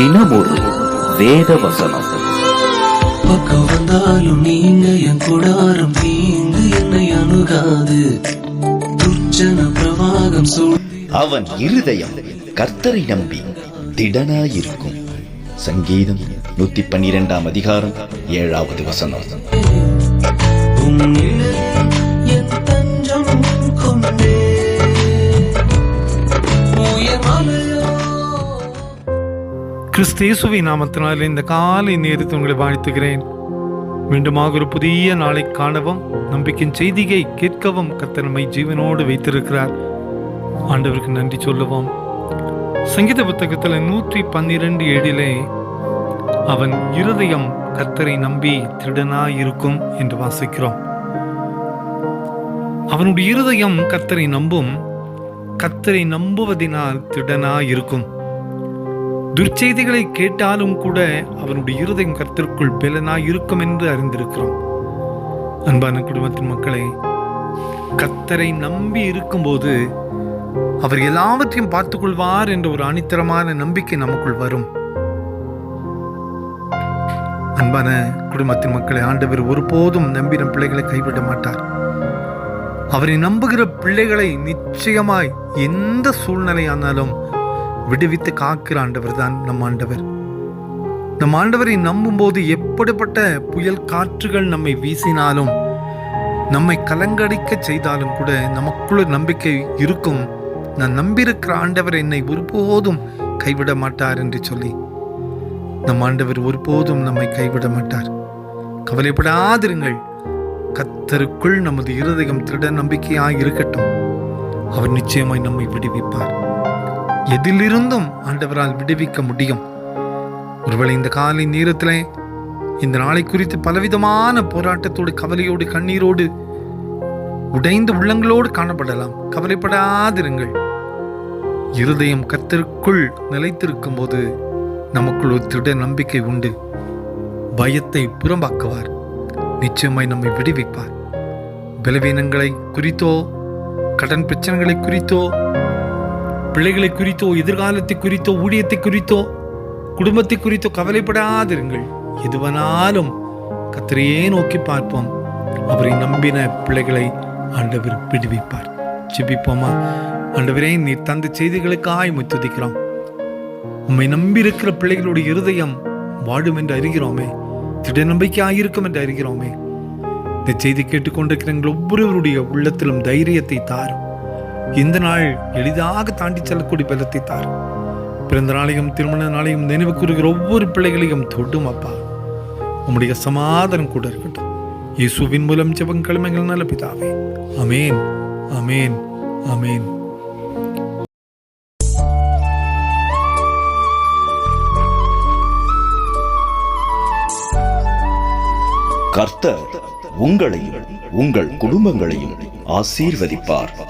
தினமொரு வேத வசனம் பக்கம் வந்தாலும் நீங்க என் கூடாரம் தீங்கு என்னை அணுகாது. துர்ச்சன பிரவாகம் அவன் இருதயம் கர்த்தரை நம்பி திடனாயிருக்கும். சங்கீதம் நூத்தி பன்னிரெண்டாம் அதிகாரம் ஏழாவது வசனம். உன்னில் என் தஞ்சம் கொண்டே கிறிஸ்தேசுவி நாமத்தினால் இந்த காலை நேரத்தை உங்களை வாழ்த்துகிறேன். மீண்டுமாக ஒரு புதிய நாளை காணவும் நம்பிக்கையின் செய்தியை கேட்கவும் கர்த்தர் நம்மை ஜீவனோடு வைத்திருக்கிறார். ஆண்டவருக்கு நன்றி சொல்லுவோம். சங்கீத புத்தகத்தில் நூற்றி பன்னிரண்டு ஏழிலே அவன் இருதயம் கத்தரை நம்பி திருடனாயிருக்கும் என்று வாசிக்கிறோம். அவனுடைய இருதயம் கத்தரை நம்பும் கத்தரை நம்புவதினால் திருடனாயிருக்கும். துர்ச்செய்திகளை கேட்டாலும் கூட அவனுடைய இருதயம் கருத்திற்குள் பெலனாய் இருக்கும் என்று அறிந்திருக்கிறோம். அன்பான குடும்பத்தின் மக்களை கத்தரை நம்பி இருக்கும்போது அவர் எல்லாவற்றையும் பார்த்துக்கொள்வார் என்ற ஒரு அணித்தரமான நம்பிக்கை நமக்குள் வரும். அன்பான குடும்பத்தின் மக்களை ஆண்டவர் ஒருபோதும் நம்பின பிள்ளைகளை கைவிட மாட்டார். அவரை நம்புகிற பிள்ளைகளை நிச்சயமாய் எந்த சூழ்நிலையானாலும் விடுவித்து காக்கிற ஆண்டவர் தான் நம் ஆண்டவர். நம் ஆண்டவரை நம்பும்போது எப்படிப்பட்ட புயல் காற்றுகள் நம்மை வீசினாலும் நம்மை கலங்கடிக்க செய்தாலும் கூட நமக்குள்ள நம்பிக்கை இருக்கும். நான் நம்பியிருக்கிற ஆண்டவர் என்னை ஒருபோதும் கைவிட மாட்டார் என்று சொல்லி நம் ஆண்டவர் ஒருபோதும் நம்மை கைவிட மாட்டார். கவலைப்படாதிருங்கள். கத்தருக்குள் நமது இருதயம் திருட நம்பிக்கையாக இருக்கட்டும். அவர் நிச்சயமாய் நம்மை விடுவிப்பார். எதிலிருந்தும் ஆண்டவரால் விடுவிக்க முடியும். ஒருவேளை இந்த காலை நேரத்தில் இந்த நாளை குறித்து பலவிதமான போராட்டத்தோடு கவலையோடு கண்ணீரோடு உடைந்த உள்ளங்களோடு காணப்படலாம். கவலைப்படாதிருங்கள். இருதயம் கத்திற்குள் நிலைத்திருக்கும் போது நமக்குள் ஒரு திருட நம்பிக்கை உண்டு. பயத்தை புறம்பாக்குவார். நிச்சயமாய் நம்மை விடுவிப்பார். பலவீனங்களை குறித்தோ கடன் பிரச்சனைகளை குறித்தோ பிள்ளைகளை குறித்தோ எதிர்காலத்தை குறித்தோ ஊழியத்தை குறித்தோ குடும்பத்தை குறித்தோ கவலைப்படாதிருங்கள். எதுவனாலும் கத்திரையே நோக்கி பார்ப்போம். அவரை நம்பின பிள்ளைகளை ஆண்டவர் விடுவிப்பார். ஜெபிப்போமா? ஆண்டவரே நீ தந்த செய்திகளுக்காய் முத்துதிக்கிறோம் உம்மை நம்பி இருக்கிற பிள்ளைகளுடைய இருதயம் வாடும் என்று அறிகிறோமே. திட நம்பிக்கையாயிருக்கும் என்று அறிகிறோமே. இந்த செய்தி கேட்டுக்கொண்டிருக்கிற எங்கள் ஒவ்வொருவருடைய உள்ளத்திலும் தைரியத்தை தாரும். இந்த நாள் எளிதாக தாண்டி செல்லக்கூடிய பலத்தை தார். பிறந்த நாளையும் திருமண நாளையும் நினைவு கூறுகிற ஒவ்வொரு பிள்ளைகளையும் தொட்டும் அப்பா. உம்முடைய சமாதானம் கூட இருக்கட்டும். இயேசுவின் மூலம் ஜெபம் கிழமைகள் நல்ல பிதாவே. அமேன் அமேன் அமேன் கர்த்தர் உங்களையும் உங்கள் குடும்பங்களையும் ஆசீர்வதிப்பார்.